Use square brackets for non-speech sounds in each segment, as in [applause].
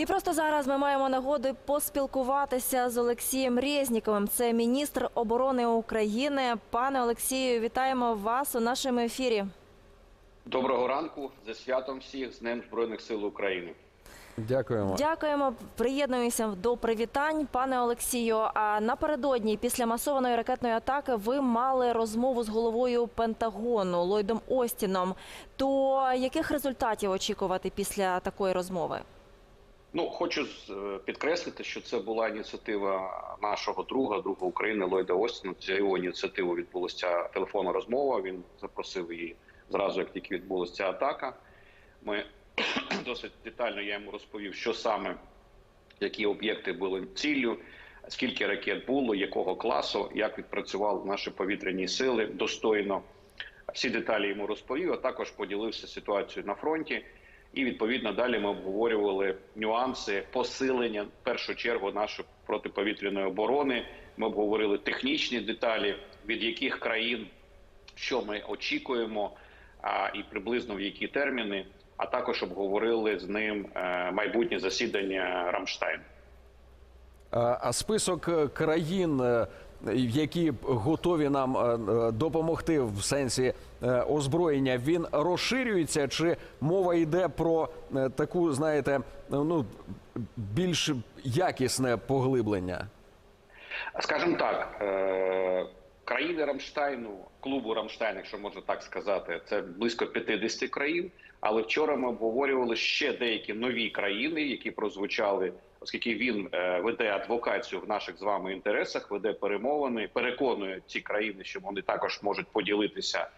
І просто зараз ми маємо нагоду поспілкуватися з Олексієм Резніковим. Це міністр оборони України. Пане Олексію, вітаємо вас у нашому ефірі. Доброго ранку зі святом всіх з Днем Збройних сил України. Дякуємо. Дякуємо. Приєднуємося до привітань, пане Олексію. А напередодні, після масованої ракетної атаки, ви мали розмову з головою Пентагону Ллойдом Остіном. То яких результатів очікувати після такої розмови? Ну хочу е, підкреслити, що це була ініціатива нашого друга, друга України Ллойда Остіна. За його ініціативу відбулася телефонна розмова. Він запросив її зразу, як тільки відбулася атака. Ми [clears throat] досить детально я йому розповів, що саме які об'єкти були ціллю, скільки ракет було, якого класу, як відпрацювали наші повітряні сили достойно. Всі деталі йому розповів, а також поділився ситуацією на фронті. І відповідно далі ми обговорювали нюанси посилення в першу чергу нашої протиповітряної оборони. Ми обговорили технічні деталі, від яких країн що ми очікуємо, а і приблизно в які терміни. А також обговорили з ним е, майбутнє засідання Рамштайн. А список е, країн, е, які готові нам е, е, допомогти в сенсі е, озброєння, він розширюється, чи мова йде про таку, знаєте, ну більш якісне поглиблення? Скажімо так, країни Рамштайну, клубу Рамштайн, якщо можна так сказати, це близько 50 країн. Але вчора ми обговорювали ще деякі нові країни, які прозвучали, оскільки він е, веде адвокацію в наших з вами інтересах, веде перемовини, переконує ці країни, що вони також можуть поділитися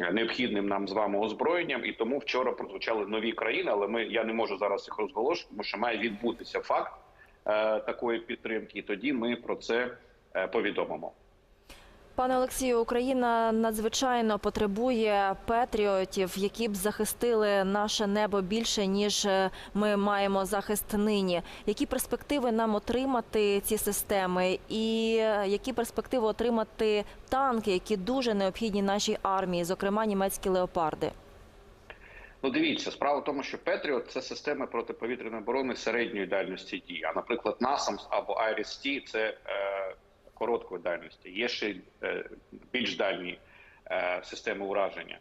е, необхідним нам з вами озброєнням. І тому вчора прозвучали нові країни, але ми я не можу зараз їх розголошувати, тому що має відбутися факт е, такої підтримки. І тоді ми про це е, повідомимо. Пане Олексію, Україна надзвичайно потребує патріотів, які б захистили наше небо більше ніж е, ми маємо захист нині. Які перспективи нам отримати ці системи, і е, які перспективи отримати танки, які дуже необхідні нашій армії, зокрема німецькі леопарди? Ну, дивіться, справа в тому, що Петріот це система протиповітряної оборони середньої дальності дії. А наприклад, NASAMS або IRIS-T – це е, короткої дальності. Є ще е, більш дальні е, системи ураження.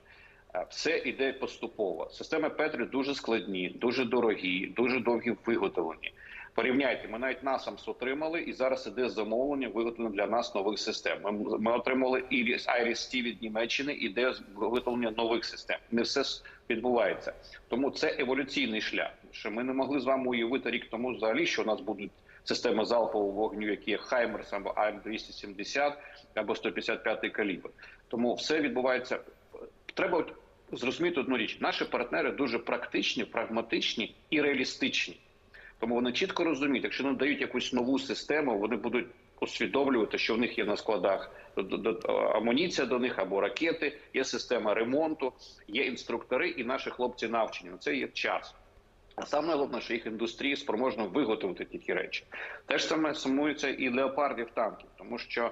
Е, Все йде поступово. Системи Петріот дуже складні, дуже дорогі, дуже довгі в виготовленні. Порівняйте, ми навіть NASAMS отримали, і зараз іде замовлення виготовлення для нас нових систем. Ми, ми отримали Iris, IRIS-T від Німеччини, іде виготовлення нових систем. Не все відбувається. Тому це еволюційний шлях. Що ми не могли з вами уявити рік тому взагалі, що у нас будуть системи залпового вогню, які є Хаймерс або АМ-270 або 155 калібр. Тому все відбувається. Треба зрозуміти одну річ: наші партнери дуже практичні, прагматичні і реалістичні. Тому вони чітко розуміють, якщо нам дають якусь нову систему, вони будуть усвідомлювати, що в них є на складах амуніція до них або ракети, є система ремонту, є інструктори, і наші хлопці навчені. На це є час. А саме головне, що їх індустрія спроможна виготовити такі речі. Те ж саме сумується і леопардів танків, тому що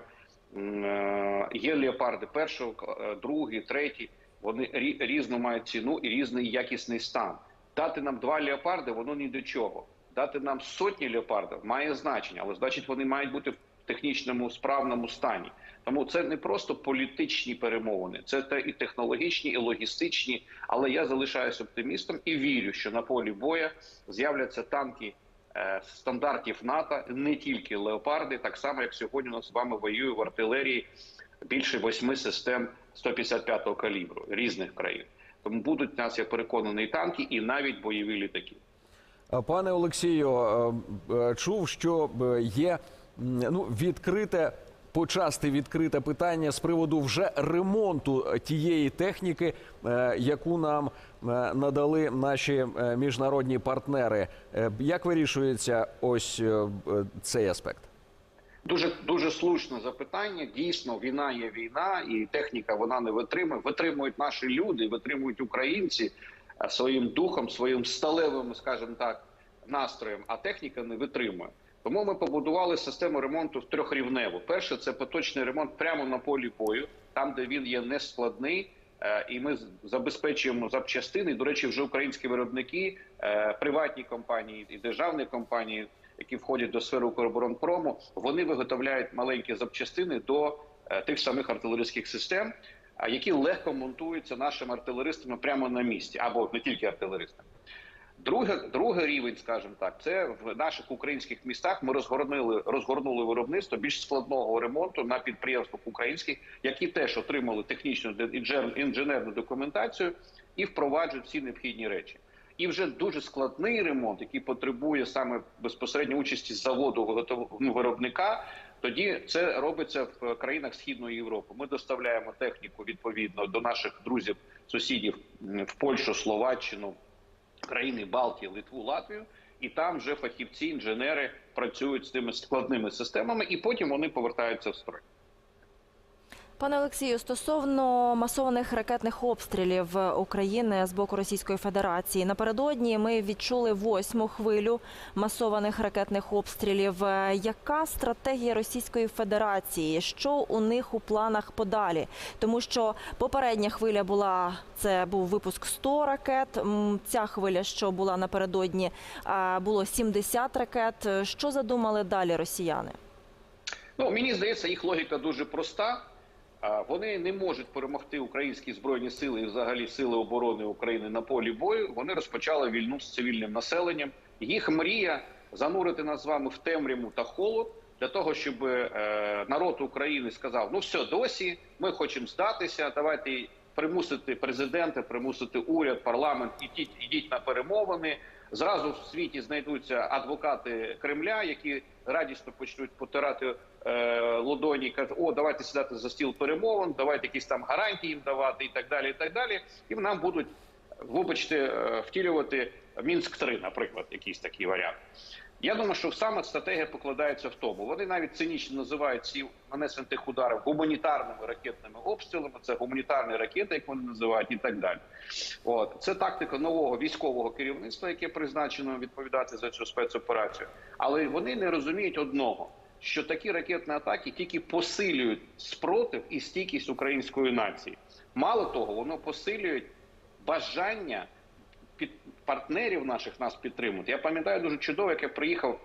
е, є леопарди першого, е, другий, третій. Вони рі- різну мають ціну і різний якісний стан. Дати нам два леопарди, воно ні до чого. Дати нам сотні леопардів має значення, але значить вони мають бути технічному справному стані. Тому це не просто політичні перемовини, це і технологічні, і логістичні. Але я залишаюся оптимістом і вірю, що на полі боя з'являться танки е, стандартів НАТО, не тільки леопарди, так само як сьогодні у нас з вами воює в артилерії більше восьми систем 155-го калібру різних країн. Тому будуть нас, я переконаний, танки і навіть бойові літаки. Пане Олексію, е, е, чув, що є ну, відкрите, почасти відкрите питання з приводу вже ремонту е, тієї техніки, е, яку нам е, надали наші міжнародні партнери. Як вирішується ось цей аспект? Дуже дуже слушне запитання. Дійсно, війна є війна, і техніка вона не витримує. Витримують наші люди, витримують українці своїм духом, своїм сталевим, скажімо так, настроєм. А техніка не витримує. Тому ми побудували систему ремонту в трьохрівневу. Перше це поточний ремонт прямо на полі бою, там де він є нескладний, Е, І ми забезпечуємо запчастини. До речі, вже українські виробники, е, приватні компанії і державні компанії, які входять до сфери Укроборонпрому, вони виготовляють маленькі запчастини до е, тих самих артилерійських систем, які легко монтуються нашими артилеристами прямо на місці, або не тільки артилеристами. Друге, другий рівень, скажімо так, це в наших українських містах. Ми розгорнули розгорнули виробництво більш складного ремонту на підприємствах українських, які теж отримали технічну інженерну документацію і впроваджують всі необхідні речі. І вже дуже складний ремонт, який потребує саме безпосередньо участі заводу ну, виробника. Тоді це робиться в країнах Східної Європи. Ми доставляємо техніку відповідно до наших друзів, сусідів в Польщу, Словаччину, країни Балтії, Литву, Латвію, і там вже фахівці, інженери працюють з тими складними системами, і потім вони повертаються в строй. Пане Олексію, стосовно масованих ракетних обстрілів України з боку Російської Федерації, напередодні ми відчули восьму хвилю масованих ракетних обстрілів. Е, Яка стратегія Російської Федерації? Що у них у планах подалі? Тому що попередня хвиля була це був випуск 100 ракет. Ця хвиля, що була напередодні, е, було 70 ракет. Що задумали далі росіяни? Ну мені здається, їх логіка дуже проста. Вони не можуть перемогти українські збройні сили і взагалі сили оборони України на полі бою. Вони розпочали війну з цивільним населенням. Їх мрія занурити нас з вами в темряву та холод для того, щоб е, народ України сказав: ну все, досі ми хочемо здатися. Давайте примусити президента, примусити уряд, парламент, ідіть, ідіть на перемовини. Зразу в світі знайдуться адвокати Кремля, які радісно почнуть потирати е, ладоні, і кажуть, о, давайте сідати за стіл перемовин, давайте якісь там гарантії їм давати, і так далі. І так далі. І нам будуть, вибачте, е, втілювати Мінськ 3 наприклад, якийсь такий варіант. Я думаю, що саме стратегія покладається в тому. Вони навіть цинічно називають ці нанесення тих ударів гуманітарними ракетними обстрілами. Це гуманітарні ракети, як вони називають, і так далі. От це тактика нового військового керівництва, яке призначено відповідати за цю спецоперацію. Але вони не розуміють одного: що такі ракетні атаки тільки посилюють спротив і стійкість української нації. Мало того, воно посилюють бажання під партнерів наших нас підтримувати. Я пам'ятаю дуже чудово, як я приїхав.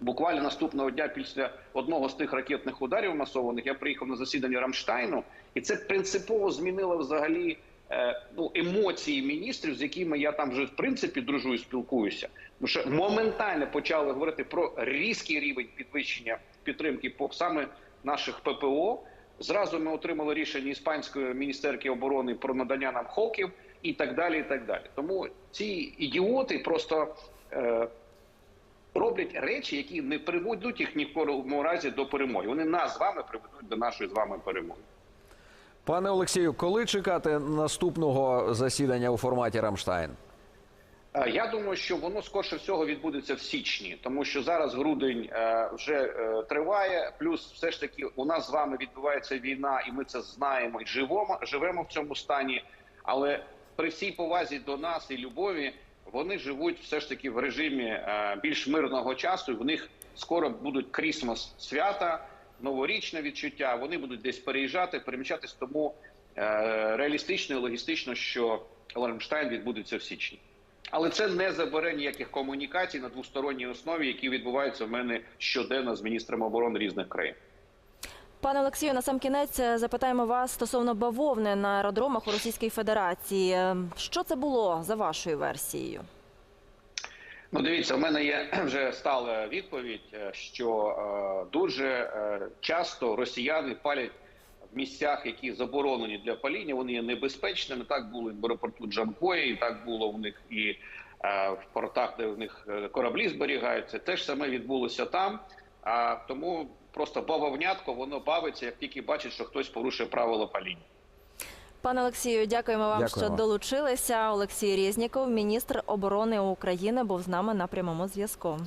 Буквально наступного дня після одного з тих ракетних ударів масованих я приїхав на засідання Рамштайну, і це принципово змінило взагалі е, ну, емоції міністрів, з якими я там вже в принципі дружу і спілкуюся. Тому що моментально почали говорити про різкий рівень підвищення підтримки саме наших ППО. Зразу ми отримали рішення іспанської міністерки оборони про надання нам хоків і так далі. І так далі. Тому ці ідіоти просто е, роблять речі, які не приведуть їх ні в якому разі до перемоги. Вони нас з вами приведуть до нашої з вами перемоги. Пане Олексію, коли чекати наступного засідання у форматі Рамштайн? Е, Я думаю, що воно скорше всього відбудеться в січні, тому що зараз грудень е, вже е, триває. Плюс, все ж таки, у нас з вами відбувається війна, і ми це знаємо і живемо, живемо в цьому стані. Але при всій повазі до нас і любові вони живуть все ж таки в режимі більш мирного часу. і В них скоро будуть крісмас свята, новорічне відчуття. Вони будуть десь переїжджати, переміщатись. Тому реалістично і логістично, що Рамштайн відбудеться в січні. Але це не забере ніяких комунікацій на двосторонній основі, які відбуваються в мене щоденно з міністрами оборони різних країн. Пане Олексію, на сам кінець е, запитаємо вас стосовно бавовни на аеродромах у Російській Федерації. Е, Що це було за вашою версією? Ну, дивіться, в мене є [clears throat] вже стала відповідь, е, що е, дуже е, часто росіяни палять місцях, які заборонені для паління. Вони є небезпечними. Так було і в аеропорту Джанкої, і так було в них і е, в портах, де в них е, кораблі зберігаються. Те ж саме відбулося там. А тому просто бавовнятко воно бавиться, як тільки бачить, що хтось порушує правила паління. Пане Олексію, дякуємо вам, Дякуємо. що долучилися. Олексій Резніков, міністр оборони України, був з нами на прямому зв'язку.